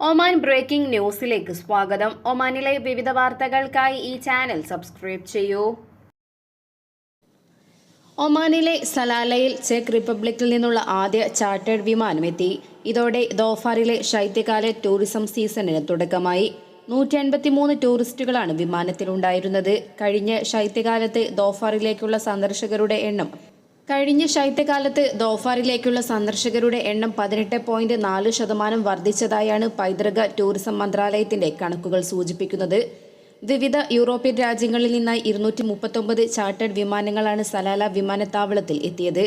Oman breaking ന്യൂസിലേക്ക് സ്വാഗതം. ഒമാനിലെ വിവിധ വാർത്തകൾക്കായി ഈ ചാനൽ സബ്സ്ക്രൈബ് ചെയ്യൂ. ഒമാനിലെ സലാലയിൽ ചെക്ക് റിപ്പബ്ലിക്കിൽ നിന്നുള്ള ആദ്യ ചാർട്ടേഡ് വിമാനം എത്തി ഇതോടെ ദോഫാറിലെ ശൈത്യകാല ടൂറിസം സീസണിന് തുടക്കമായി. നൂറ്റി അൻപത്തിമൂന്ന് ടൂറിസ്റ്റുകളാണ് വിമാനത്തിലുണ്ടായിരുന്നത്. കഴിഞ്ഞ ശൈത്യകാലത്ത് ദോഫാറിലേക്കുള്ള സന്ദർശകരുടെ എണ്ണം കഴിഞ്ഞ ശൈത്യകാലത്ത് ദോഫാറിലേക്കുള്ള സന്ദർശകരുടെ എണ്ണം പതിനെട്ട് പോയിന്റ് നാല് ശതമാനം വർദ്ധിച്ചതായാണ് പൈതൃക ടൂറിസം മന്ത്രാലയത്തിന്റെ കണക്കുകൾ സൂചിപ്പിക്കുന്നത്. വിവിധ യൂറോപ്യൻ രാജ്യങ്ങളിൽ നിന്നായി ഇരുന്നൂറ്റി മുപ്പത്തൊമ്പത് ചാർട്ടേഡ് വിമാനങ്ങളാണ് സലാല വിമാനത്താവളത്തിൽ എത്തിയത്.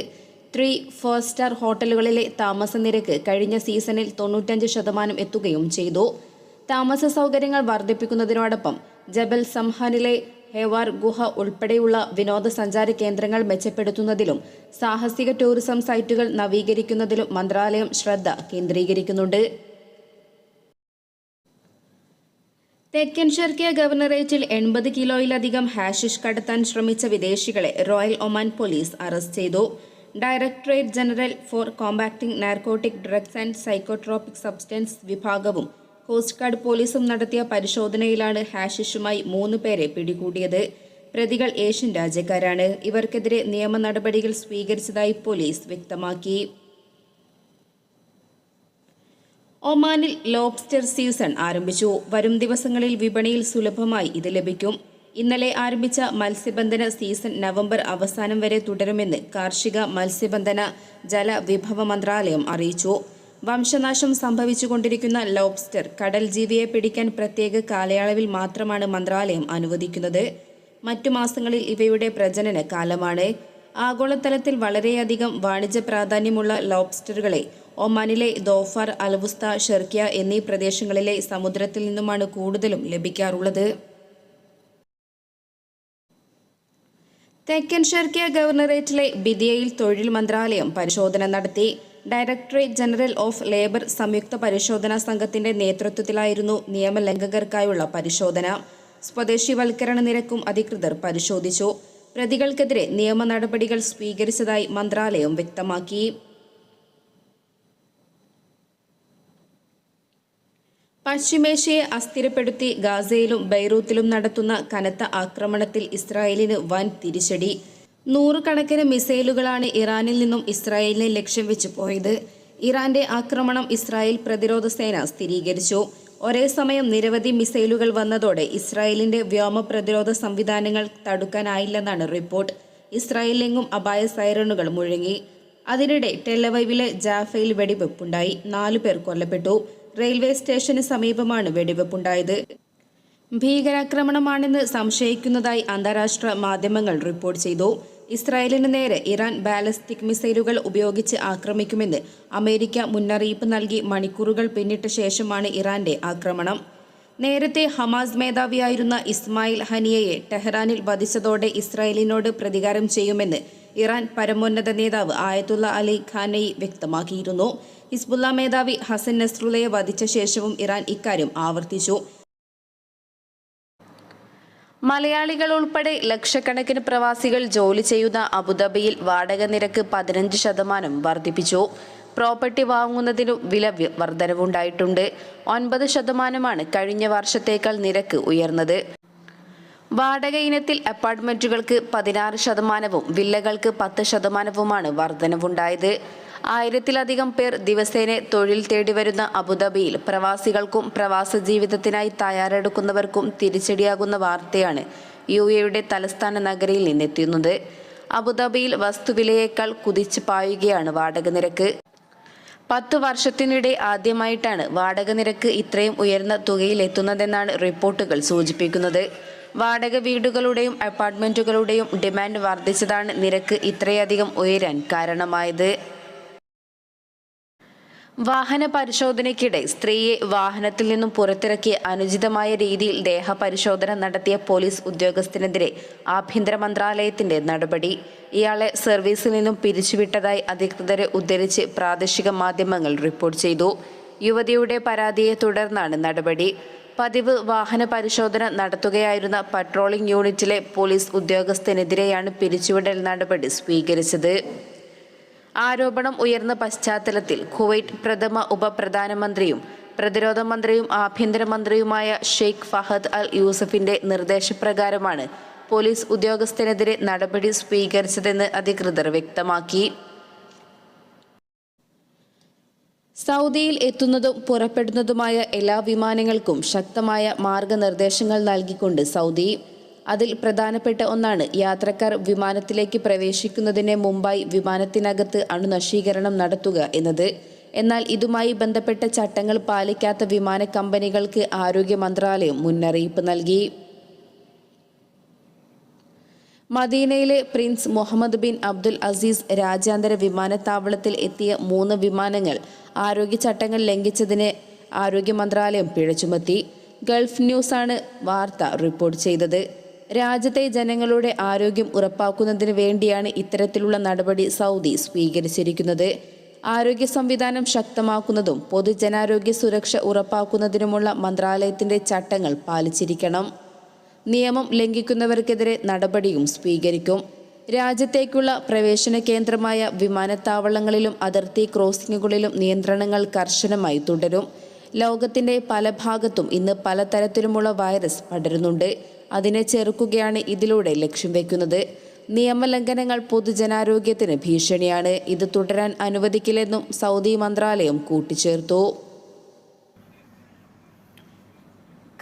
ത്രീ ഫോർ സ്റ്റാർ ഹോട്ടലുകളിലെ താമസ നിരക്ക് കഴിഞ്ഞ സീസണിൽ തൊണ്ണൂറ്റഞ്ച് ശതമാനം എത്തുകയും ചെയ്തു. താമസ സൗകര്യങ്ങൾ വർദ്ധിപ്പിക്കുന്നതിനോടൊപ്പം ജബൽ സംഹാനിലെ ഹെവാർ ഗുഹ ഉൾപ്പെടെയുള്ള വിനോദസഞ്ചാര കേന്ദ്രങ്ങൾ മെച്ചപ്പെടുത്തുന്നതിലും സാഹസിക ടൂറിസം സൈറ്റുകൾ നവീകരിക്കുന്നതിലും മന്ത്രാലയം ശ്രദ്ധ കേന്ദ്രീകരിക്കുന്നുണ്ട്. തെക്കൻ ഷെർക്കിയ ഗവർണറേറ്റിൽ എൺപത് കിലോയിലധികം ഹാഷിഷ് കടത്താൻ ശ്രമിച്ച വിദേശികളെ റോയൽ ഒമാൻ പോലീസ് അറസ്റ്റ് ചെയ്തു. Directorate general for combating narcotic drugs and psychotropic substance വിഭാഗവും കോസ്റ്റ് ഗാർഡ് പോലീസും നടത്തിയ പരിശോധനയിലാണ് ഹാഷിഷുമായി മൂന്ന് പേരെ പിടികൂടിയത്. പ്രതികൾ ഏഷ്യൻ രാജ്യക്കാരാണ്. ഇവർക്കെതിരെ നിയമ നടപടികൾ സ്വീകരിച്ചതായി പോലീസ് വ്യക്തമാക്കി. ഒമാനിൽ ലോബ്സ്റ്റർ സീസൺ ആരംഭിച്ചു. വരും ദിവസങ്ങളിൽ വിപണിയിൽ സുലഭമായി ഇത് ലഭിക്കും. ഇന്നലെ ആരംഭിച്ച മത്സ്യബന്ധന സീസൺ നവംബർ അവസാനം വരെ തുടരുമെന്ന് കാർഷിക മത്സ്യബന്ധന ജലവിഭവ മന്ത്രാലയം അറിയിച്ചു. വംശനാശം സംഭവിച്ചുകൊണ്ടിരിക്കുന്ന ലോബ്സ്റ്റർ കടൽ ജീവിയെ പിടിക്കാൻ പ്രത്യേക കാലയളവിൽ മാത്രമാണ് മന്ത്രാലയം അനുവദിക്കുന്നത്. മറ്റു മാസങ്ങളിൽ ഇവയുടെ പ്രജനന കാലമാണ്. ആഗോളതലത്തിൽ വളരെയധികം വാണിജ്യ പ്രാധാന്യമുള്ള ലോബ്സ്റ്ററുകളെ ഒമാനിലെ ദോഫർ അൽവുസ്ത ഷെർക്കിയ എന്നീ പ്രദേശങ്ങളിലെ സമുദ്രത്തിൽ നിന്നുമാണ് കൂടുതലും ലഭിക്കാറുള്ളത്. തെക്കൻ ഷെർക്കിയ ഗവർണറേറ്റിലെ ബിദിയയിൽ തൊഴിൽ മന്ത്രാലയം പരിശോധന നടത്തി. ഡയറക്ടറേറ്റ് ജനറൽ ഓഫ് ലേബർ സംയുക്ത പരിശോധനാ സംഘത്തിന്റെ നേതൃത്വത്തിലായിരുന്നു നിയമലംഘകർക്കായുള്ള പരിശോധന. സ്വദേശിവൽക്കരണ നിരക്കും അധികൃതർ പരിശോധിച്ചു. പ്രതികൾക്കെതിരെ നിയമ നടപടികൾ സ്വീകരിച്ചതായി മന്ത്രാലയം വ്യക്തമാക്കി. പശ്ചിമേഷ്യയെ അസ്ഥിരപ്പെടുത്തി ഗാസയിലും ബൈറൂത്തിലും നടത്തുന്ന കനത്ത ആക്രമണത്തിൽ ഇസ്രായേലിന് വൻ തിരിച്ചടി. നൂറുകണക്കിന് മിസൈലുകളാണ് ഇറാനിൽ നിന്നും ഇസ്രായേലിനെ ലക്ഷ്യം വെച്ച് പോയത്. ഇറാന്റെ ആക്രമണം ഇസ്രായേൽ പ്രതിരോധ സേന സ്ഥിരീകരിച്ചു. ഒരേ സമയം നിരവധി മിസൈലുകൾ വന്നതോടെ ഇസ്രായേലിന്റെ വ്യോമ പ്രതിരോധ സംവിധാനങ്ങൾ തടുക്കാനായില്ലെന്നാണ് റിപ്പോർട്ട്. ഇസ്രായേലിലെങ്ങും അപായ സൈറണുകൾ മുഴങ്ങി. അതിനിടെ ടെലവൈവിലെ ജാഫയിൽ വെടിവെപ്പുണ്ടായി. നാലു പേർ കൊല്ലപ്പെട്ടു. റെയിൽവേ സ്റ്റേഷന് സമീപമാണ് വെടിവെപ്പുണ്ടായത്. ഭീകരാക്രമണമാണെന്ന് സംശയിക്കുന്നതായി അന്താരാഷ്ട്ര മാധ്യമങ്ങൾ റിപ്പോർട്ട് ചെയ്തു. ഇസ്രായേലിന് നേരെ ഇറാൻ ബാലിസ്റ്റിക് മിസൈലുകൾ ഉപയോഗിച്ച് ആക്രമിക്കുമെന്ന് അമേരിക്ക മുന്നറിയിപ്പ് നൽകി മണിക്കൂറുകൾ പിന്നിട്ട ശേഷമാണ് ഇറാന്റെ ആക്രമണം. നേരത്തെ ഹമാസ് മേധാവിയായിരുന്ന ഇസ്മായിൽ ഹനിയയെ ടെഹ്റാനിൽ വധിച്ചതോടെ ഇസ്രായേലിനോട് പ്രതികാരം ചെയ്യുമെന്ന് ഇറാൻ പരമോന്നത നേതാവ് ആയത്തുള്ള അലി ഖാനയി വ്യക്തമാക്കിയിരുന്നു. ഹിസ്ബുല്ല മേധാവി ഹസൻ നസ്രുള്ളയെ വധിച്ച ശേഷവും ഇറാൻ ഇക്കാര്യം ആവർത്തിച്ചു. മലയാളികൾ ഉൾപ്പെടെ ലക്ഷക്കണക്കിന് പ്രവാസികൾ ജോലി ചെയ്യുന്ന അബുദാബിയിൽ വാടക നിരക്ക് പതിനഞ്ച് ശതമാനം വർദ്ധിപ്പിച്ചു. പ്രോപ്പർട്ടി വാങ്ങുന്നതിനും വില വർധനവുണ്ടായിട്ടുണ്ട്. ഒൻപത് ശതമാനമാണ് കഴിഞ്ഞ വർഷത്തേക്കാൾ നിരക്ക് ഉയർന്നത്. വാടക ഇനത്തിൽ അപ്പാർട്ട്മെന്റുകൾക്ക് പതിനാറ് ശതമാനവും വില്ലകൾക്ക് പത്ത് ശതമാനവുമാണ് വർധനവുണ്ടായത്. ആയിരത്തിലധികം പേർ ദിവസേന തൊഴിൽ തേടി വരുന്ന അബുദാബിയിൽ പ്രവാസികൾക്കും പ്രവാസ ജീവിതത്തിനായി തയ്യാറെടുക്കുന്നവർക്കും തിരിച്ചടിയാകുന്ന വാർത്തയാണ് യു എയുടെ തലസ്ഥാന നഗരിയിൽ നിന്നെത്തുന്നത് അബുദാബിയിൽ വസ്തുവിലയേക്കാൾ കുതിച്ചു പായുകയാണ് വാടക നിരക്ക്. പത്തു വർഷത്തിനിടെ ആദ്യമായിട്ടാണ് വാടക നിരക്ക് ഇത്രയും ഉയർന്ന തുകയിൽ എത്തുന്നതെന്നാണ് റിപ്പോർട്ടുകൾ സൂചിപ്പിക്കുന്നത്. വാടക വീടുകളുടെയും അപ്പാർട്ട്മെന്റുകളുടെയും ഡിമാൻഡ് വർദ്ധിച്ചതാണ് നിരക്ക് ഇത്രയധികം ഉയരാൻ കാരണമായത്. വാഹന പരിശോധനയ്ക്കിടെ സ്ത്രീയെ വാഹനത്തിൽ നിന്നും പുറത്തിറക്കി അനുചിതമായ രീതിയിൽ ദേഹപരിശോധന നടത്തിയ പോലീസ് ഉദ്യോഗസ്ഥനെതിരെ ആഭ്യന്തര മന്ത്രാലയത്തിന്റെ നടപടി. ഇയാളെ സർവീസിൽ നിന്നും പിരിച്ചുവിട്ടതായി അധികൃതരെ ഉദ്ധരിച്ച് പ്രാദേശിക മാധ്യമങ്ങൾ റിപ്പോർട്ട് ചെയ്തു. യുവതിയുടെ പരാതിയെ തുടർന്നാണ് നടപടി. പതിവ് വാഹന പരിശോധന നടത്തുകയായിരുന്ന പട്രോളിംഗ് യൂണിറ്റിലെ പോലീസ് ഉദ്യോഗസ്ഥനെതിരെയാണ് പിരിച്ചുവിടൽ നടപടി സ്വീകരിച്ചത്. ആരോപണം ഉയർന്ന പശ്ചാത്തലത്തിൽ കുവൈറ്റ് പ്രഥമ ഉപപ്രധാനമന്ത്രിയും പ്രതിരോധ മന്ത്രിയും ആഭ്യന്തരമന്ത്രിയുമായ ഷെയ്ഖ് ഫഹദ് അൽ യൂസഫിന്റെ നിർദ്ദേശപ്രകാരമാണ് പോലീസ് ഉദ്യോഗസ്ഥനെതിരെ നടപടി സ്വീകരിച്ചതെന്ന് അധികൃതർ വ്യക്തമാക്കി. സൗദിയിൽ എത്തുന്നതും പുറപ്പെടുന്നതുമായ എല്ലാ വിമാനങ്ങൾക്കും ശക്തമായ മാർഗനിർദ്ദേശങ്ങൾ നൽകിക്കൊണ്ട് സൗദി. അതിൽ പ്രധാനപ്പെട്ട ഒന്നാണ് യാത്രക്കാർ വിമാനത്തിലേക്ക് പ്രവേശിക്കുന്നതിന് മുമ്പായി വിമാനത്തിനകത്ത് അണുനശീകരണം നടത്തുക എന്നത്. എന്നാൽ ഇതുമായി ബന്ധപ്പെട്ട ചട്ടങ്ങൾ പാലിക്കാത്ത വിമാന കമ്പനികൾക്ക് ആരോഗ്യ മന്ത്രാലയം മുന്നറിയിപ്പ് നൽകി. മദീനയിലെ Prince Muhammad bin Abdul Aziz രാജ്യാന്തര വിമാനത്താവളത്തിൽ എത്തിയ മൂന്ന് വിമാനങ്ങൾ ആരോഗ്യ ചട്ടങ്ങൾ ലംഘിച്ചതിന് ആരോഗ്യ മന്ത്രാലയം പിഴ ചുമത്തി. ഗൾഫ് ന്യൂസാണ് വാർത്ത റിപ്പോർട്ട് ചെയ്തത്. രാജ്യത്തെ ജനങ്ങളുടെ ആരോഗ്യം ഉറപ്പാക്കുന്നതിന് വേണ്ടിയാണ് ഇത്തരത്തിലുള്ള നടപടി സൗദി സ്വീകരിച്ചിരിക്കുന്നത്. ആരോഗ്യ സംവിധാനം ശക്തമാക്കുന്നതും പൊതുജനാരോഗ്യ സുരക്ഷ ഉറപ്പാക്കുന്നതിനുമുള്ള മന്ത്രാലയത്തിന്റെ ചട്ടങ്ങൾ പാലിച്ചിരിക്കണം. നിയമം ലംഘിക്കുന്നവർക്കെതിരെ നടപടിയും സ്വീകരിക്കും. രാജ്യത്തേക്കുള്ള പ്രവേശന കേന്ദ്രമായ വിമാനത്താവളങ്ങളിലും അതിർത്തി ക്രോസിംഗുകളിലും നിയന്ത്രണങ്ങൾ കർശനമായി തുടരും. ലോകത്തിന്റെ പല ഭാഗത്തും ഇന്ന് പലതരത്തിലുമുള്ള വൈറസ് പടരുന്നുണ്ട്. അതിനെ ചെറുക്കുകയാണ് ഇതിലൂടെ ലക്ഷ്യം വെക്കുന്നത്. നിയമലംഘനങ്ങൾ പൊതുജനാരോഗ്യത്തിന് ഭീഷണിയാണ്. ഇത് തുടരാൻ അനുവദിക്കില്ലെന്നും സൗദി മന്ത്രാലയം കൂട്ടിച്ചേർത്തു.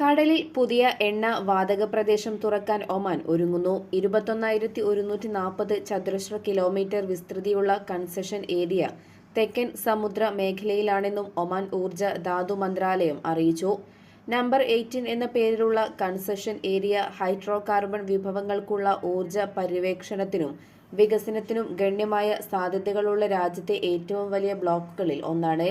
കടലിൽ പുതിയ എണ്ണ വാതക പ്രദേശം തുറക്കാൻ ഒമാൻ ഒരുങ്ങുന്നു. ഇരുപത്തൊന്നായിരത്തി ഒരുന്നൂറ്റി നാൽപ്പത് ചതുരശ്ര കിലോമീറ്റർ വിസ്തൃതിയുള്ള കൺസെഷൻ ഏരിയ തെക്കൻ സമുദ്ര മേഖലയിലാണെന്നും ഒമാൻ ഊർജ ധാതു മന്ത്രാലയം അറിയിച്ചു. നമ്പർ എയ്റ്റീൻ എന്ന പേരിലുള്ള കൺസെഷൻ ഏരിയ ഹൈഡ്രോ കാർബൺ വിഭവങ്ങൾക്കുള്ള ഊർജ പര്യവേക്ഷണത്തിനും വികസനത്തിനും ഗണ്യമായ സാധ്യതകളുള്ള രാജ്യത്തെ ഏറ്റവും വലിയ ബ്ലോക്കുകളിൽ ഒന്നാണ്.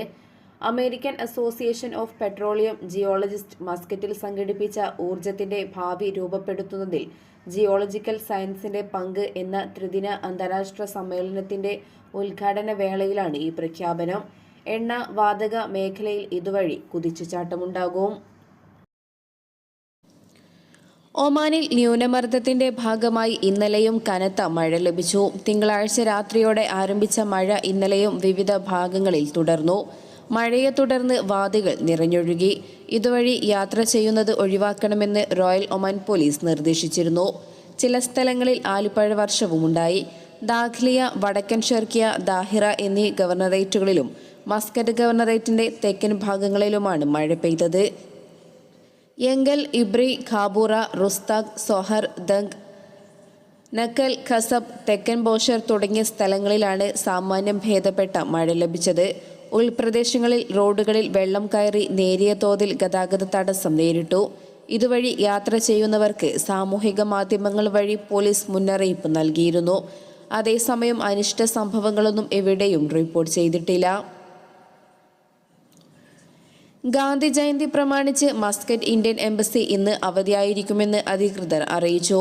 American Association of petroleum geologist മസ്കറ്റിൽ സംഘടിപ്പിച്ച ഊർജത്തിന്റെ ഭാവി രൂപപ്പെടുത്തുന്നതിൽ ജിയോളജിക്കൽ സയൻസിന്റെ പങ്ക് എന്ന ത്രിദിന അന്താരാഷ്ട്ര സമ്മേളനത്തിന്റെ ഉദ്ഘാടന വേളയിലാണ് ഈ പ്രഖ്യാപനം. എണ്ണ വാതക മേഖലയിൽ ഇതുവഴി കുതിച്ചുചാട്ടമുണ്ടാകും. ഒമാനിൽ ന്യൂനമർദ്ദത്തിന്റെ ഭാഗമായി ഇന്നലെയും കനത്ത മഴ ലഭിച്ചു. തിങ്കളാഴ്ച രാത്രിയോടെ ആരംഭിച്ച മഴ ഇന്നലെയും വിവിധ ഭാഗങ്ങളിൽ തുടർന്നു. മഴയെ തുടർന്ന് വാതികൾ നിറഞ്ഞൊഴുകി. ഇതുവഴി യാത്ര ചെയ്യുന്നത് ഒഴിവാക്കണമെന്ന് റോയൽ ഒമാൻ പോലീസ് നിർദ്ദേശിച്ചിരുന്നു. ചില സ്ഥലങ്ങളിൽ ആലിപ്പഴ വർഷവുമുണ്ടായി. ദാഖ്ലിയ വടക്കൻ ഷെർക്കിയ ദാഹിറ എന്നീ ഗവർണറേറ്റുകളിലും മസ്കറ്റ് ഗവർണറേറ്റിന്റെ തെക്കൻ ഭാഗങ്ങളിലുമാണ് മഴ പെയ്തത്. Yanqul Ibri Khabura Rustaq Sohar Dhank Nakhal Khasab തെക്കൻ ബോഷർ തുടങ്ങിയ സ്ഥലങ്ങളിലാണ് സാമാന്യം ഭേദപ്പെട്ട മഴ ലഭിച്ചത്. ഉൾപ്രദേശങ്ങളിൽ റോഡുകളിൽ വെള്ളം കയറി നേരിയ തോതിൽ ഗതാഗത തടസ്സം നേരിട്ടു. ഇതുവഴി യാത്ര ചെയ്യുന്നവർക്ക് സാമൂഹിക മാധ്യമങ്ങൾ വഴി പോലീസ് മുന്നറിയിപ്പ് നൽകിയിരുന്നു. അതേസമയം അനിഷ്ട സംഭവങ്ങളൊന്നും എവിടെയും റിപ്പോർട്ട് ചെയ്തിട്ടില്ല. ഗാന്ധി ജയന്തി പ്രമാണിച്ച് മസ്കറ്റ് ഇന്ത്യൻ എംബസി ഇന്ന് അവധിയായിരിക്കുമെന്ന് അധികൃതർ അറിയിച്ചു.